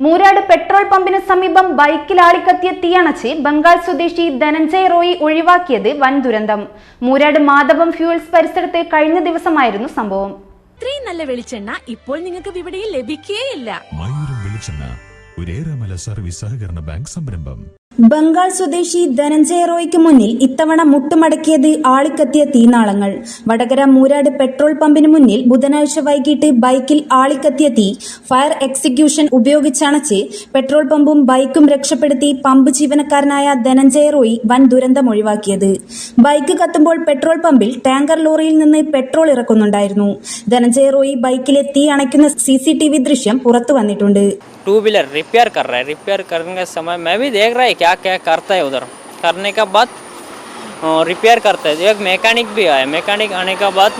Moorad petrol പമ്പിന് സമീപം ബൈക്കിൽ ആളിക്കത്തിയ തീയണച്ച് ബംഗാൾ സ്വദേശി ധനഞ്ജയ് റോയി ഒഴിവാക്കിയത് വൻ ദുരന്തം. മൂരാട് മാധവം ഫ്യൂൾസ് പരിസരത്ത് കഴിഞ്ഞ ദിവസമായിരുന്നു സംഭവം. ഇത്രയും നല്ല വെളിച്ചെണ്ണ ഇപ്പോൾ നിങ്ങൾക്ക് വിപണിയിൽ ലഭിക്കുകയില്ല മയൂരം വെളിച്ചെണ്ണ സർവീസ് സഹകരണ ബാങ്ക് സംരംഭം. ബംഗാൾ സ്വദേശി ധനഞ്ജയ റോയ്ക്ക് മുന്നിൽ ഇത്തവണ മുട്ടുമടക്കിയത് ആളിക്കത്തിയ തീനാളങ്ങൾ. വടകര മൂരാട് പെട്രോൾ പമ്പിന് മുന്നിൽ ബുധനാഴ്ച വൈകിട്ട് ബൈക്കിൽ ആളിക്കത്തിയ തീ ഫയർ എക്സിക്യൂഷൻ ഉപയോഗിച്ചണച്ച് പെട്രോൾ പമ്പും ബൈക്കും രക്ഷപ്പെടുത്തി പമ്പ് ജീവനക്കാരനായ ധനഞ്ജയ റോയ് വൻ ദുരന്തം ഒഴിവാക്കിയത്. ബൈക്ക് കത്തുമ്പോൾ പെട്രോൾ പമ്പിൽ ടാങ്കർ ലോറിയിൽ നിന്ന് പെട്രോൾ ഇറക്കുന്നുണ്ടായിരുന്നു. ധനഞ്ജയ റോയ് ബൈക്കിലെ തീ അണയ്ക്കുന്ന സി ദൃശ്യം പുറത്തു വന്നിട്ടുണ്ട്. ടൂ വീലർ റിപ്പയർ റിപ്പയർ क्या क्या करता है उधर। करने के बाद रिपेयर करता है। एक मैकेनिक भी आया। मैकेनिक आने के बाद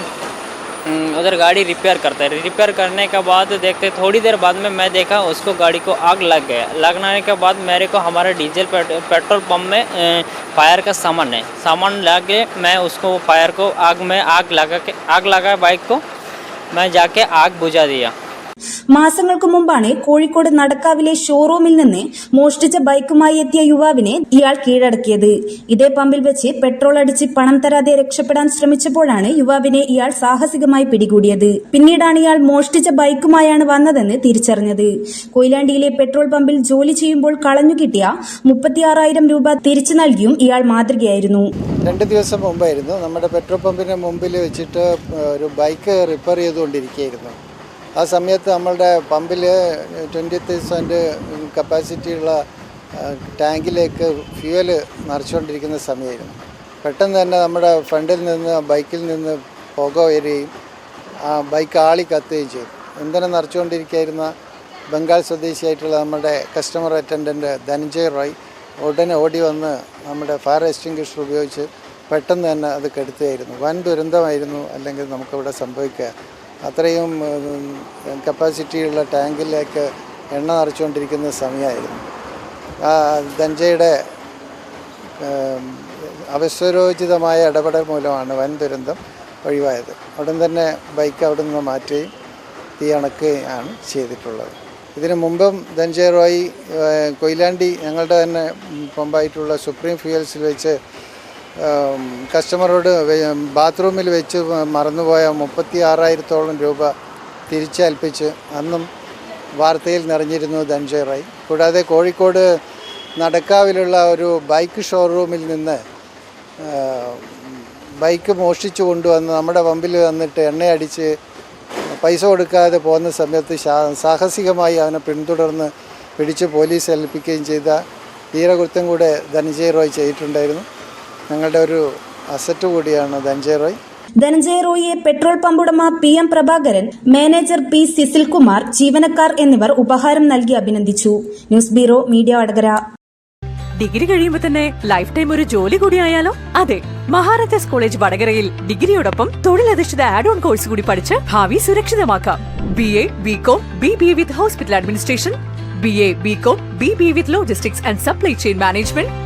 उधर गाड़ी रिपेयर करता है। रिपेयर करने के बाद देखते थोड़ी देर बाद में मैं देखा उसको गाड़ी को आग लग गया। लगने के बाद मेरे को हमारे डीजल पेट, पेट्रोल पंप में फायर का सामान है। सामान लगे मैं उसको फायर को आग में आग लगा के आग लगा बाइक को मैं जाके आग बुझा दिया। മാസങ്ങൾക്ക് മുമ്പാണ് കോഴിക്കോട് നടക്കാവിലെ ഷോറൂമിൽ നിന്ന് മോഷ്ടിച്ച ബൈക്കുമായി എത്തിയ യുവാവിനെ ഇയാൾ കീഴടക്കിയത്. ഇതേ പമ്പിൽ വെച്ച് പെട്രോൾ അടിച്ച് പണം തരാതെ രക്ഷപ്പെടാൻ ശ്രമിച്ചപ്പോഴാണ് യുവാവിനെ ഇയാൾ സാഹസികമായി പിടികൂടിയത്. പിന്നീടാണ് ഇയാൾ മോഷ്ടിച്ച ബൈക്കുമായാണ് വന്നതെന്ന് തിരിച്ചറിഞ്ഞത്. കൊയിലാണ്ടിയിലെ പെട്രോൾ പമ്പിൽ ജോലി ചെയ്യുമ്പോൾ കളഞ്ഞു കിട്ടിയ മുപ്പത്തിയാറായിരം രൂപ തിരിച്ചു നൽകിയും ഇയാൾ മാതൃകയായിരുന്നു. രണ്ട് ദിവസം മുമ്പായിരുന്നു. നമ്മുടെ പെട്രോൾ പമ്പിന് മുമ്പിൽ വെച്ചിട്ട് ഒരു ബൈക്ക് റിപ്പയർ ചെയ്തുകൊണ്ടിരിക്കുകയായിരുന്നു. ആ സമയത്ത് നമ്മളുടെ പമ്പിൽ ട്വന്റി തൗസൻഡ് കപ്പാസിറ്റിയുള്ള ടാങ്കിലേക്ക് ഫ്യൂവൽ നിറച്ചുകൊണ്ടിരിക്കുന്ന സമയമായിരുന്നു. പെട്ടെന്ന് തന്നെ നമ്മുടെ ഫ്രണ്ടിൽ നിന്ന് ബൈക്കിൽ നിന്ന് പുക വരികയും ആ ബൈക്ക് ആളി കത്തുകയും ചെയ്തു. ഇന്ധനം നിറച്ചുകൊണ്ടിരിക്കുകയായിരുന്ന ബംഗാൾ സ്വദേശിയായിട്ടുള്ള നമ്മുടെ കസ്റ്റമർ അറ്റൻഡന്റ് ധനഞ്ജയ് റോയ് ഉടനെ ഓടി വന്ന് നമ്മുടെ ഫയർ എക്സ്റ്റിംഗ്വിഷർ ഉപയോഗിച്ച് പെട്ടെന്ന് തന്നെ അത് കെടുത്തുകയായിരുന്നു. വൻ ദുരന്തമായിരുന്നു അല്ലെങ്കിൽ നമുക്കിവിടെ സംഭവിക്കുക അത്രയും കപ്പാസിറ്റിയുള്ള ടാങ്കിലേക്ക് എണ്ണ നിറച്ചുകൊണ്ടിരിക്കുന്ന സമയമായിരുന്നു. ദഞ്ചയുടെ അവസരോചിതമായ ഇടപെടൽ മൂലമാണ് വൻ ദുരന്തം ഒഴിവായത്. ഉടൻ തന്നെ ബൈക്ക് അവിടെ നിന്ന് മാറ്റുകയും തീ അണക്കുകയാണ് ചെയ്തിട്ടുള്ളത്. ഇതിനു മുമ്പും ധനഞ്ജയ് റോയി കൊയിലാണ്ടി ഞങ്ങളുടെ തന്നെ പമ്പായിട്ടുള്ള സുപ്രീം ഫ്യൂയൽസിൽ വെച്ച് കസ്റ്റമറോട് ബാത്റൂമിൽ വെച്ച് മറന്നുപോയ മുപ്പത്തി ആറായിരത്തോളം രൂപ തിരിച്ചേൽപ്പിച്ച് അന്നും വാർത്തയിൽ നിറഞ്ഞിരുന്നു ധനഞ്ജയ് റോയ്. കൂടാതെ കോഴിക്കോട് നടക്കാവിലുള്ള ഒരു ബൈക്ക് ഷോറൂമിൽ നിന്ന് ബൈക്ക് മോഷ്ടിച്ചു കൊണ്ടുവന്ന് നമ്മുടെ പമ്പിൽ വന്നിട്ട് എണ്ണയടിച്ച് പൈസ കൊടുക്കാതെ പോകുന്ന സമയത്ത് സാഹസികമായി അവനെ പിന്തുടർന്ന് പിടിച്ച് പോലീസ് ഏൽപ്പിക്കുകയും ചെയ്ത ധീരകൃത്യം കൂടെ ധനഞ്ജയ് റോയ് ചെയ്തിട്ടുണ്ടായിരുന്നു. ഞങ്ങളുടെ ഒരു അസറ്റ് കൂടിയാണ് ധനഞ്ജയ് റോയ്. ധനഞ്ജയ റോയിയെ petrol പമ്പുടമ P M Prabhakaran manager P Cecilkumar ജീവനക്കാർ എന്നിവർ ഉപഹാരം നൽകി അഭിനന്ദിച്ചു. News bureau media Vadakara. Degree കഴിയുമ്പോൾ തന്നെ ലൈഫ് ടൈം ഒരു ജോലി കൂടി ആയാലോ? അതെ മഹാരാജാസ് കോളേജ് വടകരയിൽ ഡിഗ്രിയോടൊപ്പം തൊഴിലധിഷ്ഠിത ആഡ് ഓൺ കോഴ്സ് കൂടി പഠിച്ച് ഭാവി സുരക്ഷിതമാക്കാം. B A B com B B with hospital administration B A B com B B with logistics and supply chain management